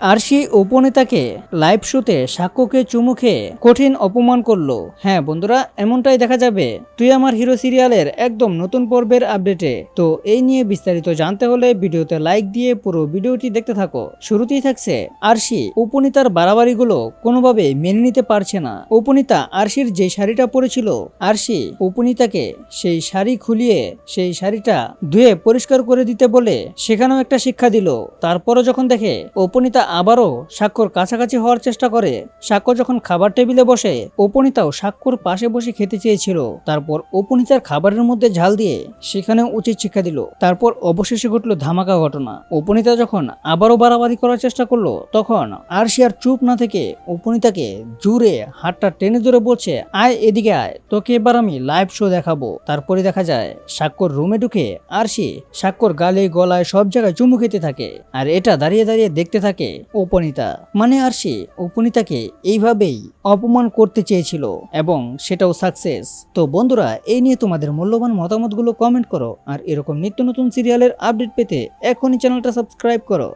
আরশি উপনেতাকে live শোতে সাক্ষ্যকে চুমু খেয়ে কঠিন অপমান করল। হ্যাঁ বন্ধুরা, এমনটাই দেখা যাবে। তুই আমার হিরো সিরিয়ালের একদম নতুন পর্বের আপডেটে। তো এই নিয়ে বিস্তারিত জানতে হলে ভিডিওতে লাইক দিয়ে পুরো ভিডিওটি দেখতে থাকো। শুরুতেই থাকছে আরশি। উপনীতার বাড়াবাড়িগুলো কোনোভাবে মেনে নিতে পারছে না। উপনীতা আরশির যে শাড়িটা পরেছিল, আরশি উপনীতাকে সেই শাড়ি খুলিয়ে সেই শাড়িটা ধুয়ে পরিষ্কার করে দিতে বলে সেখানেও একটা শিক্ষা দিল। তারপরও যখন দেখে উপনীতা আবারও সাক্ষর কাছাকাছি হওয়ার চেষ্টা করে। সাক্ষ্য যখন খাবার টেবিলে বসে, উপনীতাও সাক্ষর পাশে বসে খেতে চেয়েছিল। তারপর উপনীতার খাবারের মধ্যে ঝাল দিয়ে সেখানে উচিত শিক্ষা দিল। তারপর অবশেষে ঘটল ধামাকা ঘটনা। উপনীতা যখন আবারও বাড়াবাড়ি করার চেষ্টা করল, তখন আর সে আর চুপ না থেকে উপনীতাকে জুড়ে হাতটা টেনে ধরে বলছে, আয় এদিকে আয়, তোকে এবার আমি লাইভ শো দেখাবো। তারপরে দেখা যায় সাক্ষর রুমে ঢুকে আর সে সাক্ষর গালে, গলায় সব জায়গায় চুমু খেতে থাকে। আর এটা দাঁড়িয়ে দাঁড়িয়ে দেখতে থাকে উপনীতা। মানে আর সে উপনীতাকে এইভাবেই অপমান করতে চেয়েছিল এবং সেটাও সাকসেস তো বন্ধুরা, এই নিয়ে তোমাদের মূল্যবান মতামতগুলো কমেন্ট করো। আর এরকম নিত্য নতুন সিরিয়ালের আপডেট পেতে এখনই চ্যানেলটা সাবস্ক্রাইব করো।